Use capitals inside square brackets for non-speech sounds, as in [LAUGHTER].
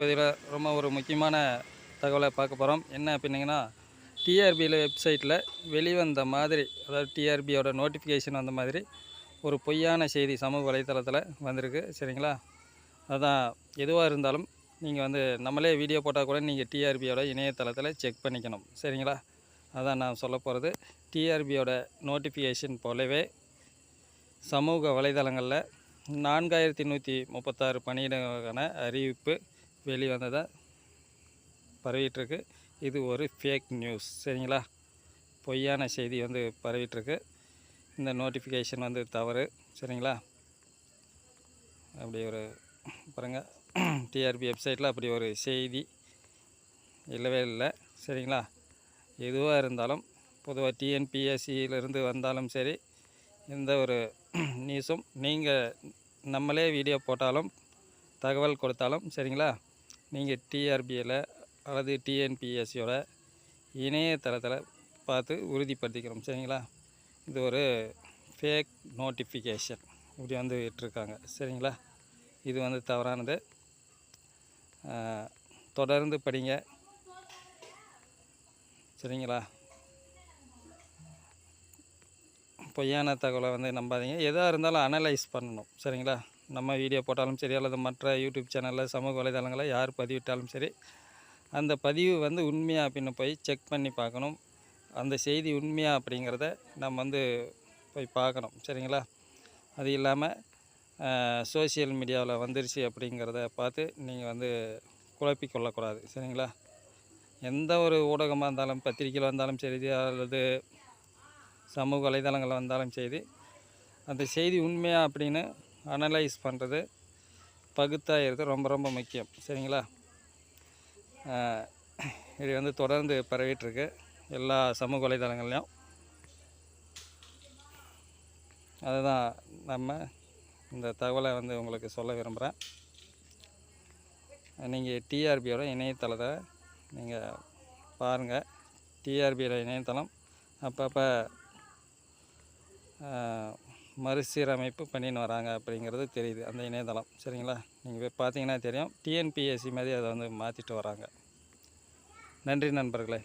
இதில் ரொம்ப ஒரு முக்கியமான தகவலை பார்க்க போகிறோம் என்ன அப்படின்னிங்கன்னா டிஆர்பியில் வெப்சைட்டில் வெளிவந்த மாதிரி அதாவது டிஆர்பியோட நோட்டிஃபிகேஷன் வந்த மாதிரி ஒரு பொய்யான செய்தி சமூக வலைத்தளத்தில் வந்திருக்கு. சரிங்களா? அதுதான் எதுவாக இருந்தாலும் நீங்கள் வந்து நம்மளே வீடியோ போட்டால் கூட நீங்கள் டிஆர்பியோட இணையதளத்தில் செக் பண்ணிக்கணும். சரிங்களா? அதான் நான் சொல்ல போகிறது டிஆர்பியோட நோட்டிஃபிகேஷன் போலவே சமூக வலைதளங்களில் நான்காயிரத்தி நூற்றி முப்பத்தாறு பணியிடங்களுக்கான அறிவிப்பு வெளிவந்ததை பரவிட்டுருக்கு. இது ஒரு ஃபேக் நியூஸ் சரிங்களா? பொய்யான செய்தி வந்து பரவிட்டுருக்கு. இந்த நோட்டிஃபிகேஷன் வந்து தவறு. சரிங்களா? அப்படி ஒரு பாருங்கள் டிஆர்பி வெப்சைட்டில் அப்படி ஒரு செய்தி இல்லவே இல்லை. சரிங்களா? எதுவாக இருந்தாலும் பொதுவாக டிஎன்பிஎஸ்சியிலிருந்து வந்தாலும் சரி எந்த ஒரு [CLEARS THROAT] நியூஸும் நீங்கள் நம்மளே வீடியோ போட்டாலும் தகவல் கொடுத்தாலும் சரிங்களா? நீங்கள் டிஆர்பியில் அல்லது டிஎன்பிஎஸ்சியோட இணையதளத்தில் பார்த்து உறுதிப்படுத்திக்கிறோம். சரிங்களா? இது ஒரு ஃபேக் நோட்டிஃபிகேஷன் இப்படி வந்து விட்டுருக்காங்க சரிங்களா? இது வந்து தவறானது. தொடர்ந்து படிங்க. சரிங்களா? பொய்யான தகவலை வந்து நம்பாதீங்க. எதாக இருந்தாலும் அனலைஸ் பண்ணணும். சரிங்களா? நம்ம வீடியோ போட்டாலும் சரி அல்லது மற்ற யூடியூப் சேனலில் சமூக வலைதளங்களில் யார் பதிவிட்டாலும் சரி அந்த பதிவு வந்து உண்மையா அப்படின்னு போய் செக் பண்ணி பார்க்கணும். அந்த செய்தி உண்மையா அப்படிங்கிறத நம்ம வந்து போய் பார்க்கணும். சரிங்களா? அது இல்லாமல் சோஷியல் மீடியாவில் வந்துருச்சு அப்படிங்கிறத பார்த்து நீங்கள் வந்து குழப்பிக்கொள்ளக்கூடாது சரிங்களா? எந்த ஒரு ஊடகமாக இருந்தாலும் பத்திரிக்கையில் வந்தாலும் சரி அல்லது சமூக வலைதளங்களில் வந்தாலும் சரி அந்த செய்தி உண்மையா அப்படின்னு அனலைஸ் பண்ணுறது பகுத்தாயிறது ரொம்ப ரொம்ப முக்கியம். சரிங்களா? இது வந்து தொடர்ந்து பரவிட்டுருக்கு. எல்லா சமூக வலைதளங்கள்லையும். அதுதான் நம்ம இந்த தகவலை வந்து உங்களுக்கு சொல்ல விரும்புகிறேன் நீங்கள் டிஆர்பியோட இணையதளத்தை நீங்கள் பாருங்கள் டிஆர்பியோட இணையதளம் அப்பப்போ மறுசீரமைப்பு பண்ணின்னு வராங்க அப்படிங்கிறது தெரியுது அந்த இணையதளம். சரிங்களா? நீங்கள் போய் பார்த்தீங்கன்னா தெரியும். டிஎன்பிஎஸ்சி மாதிரி அதை வந்து மாற்றிட்டு வராங்க. நன்றி நண்பர்களே.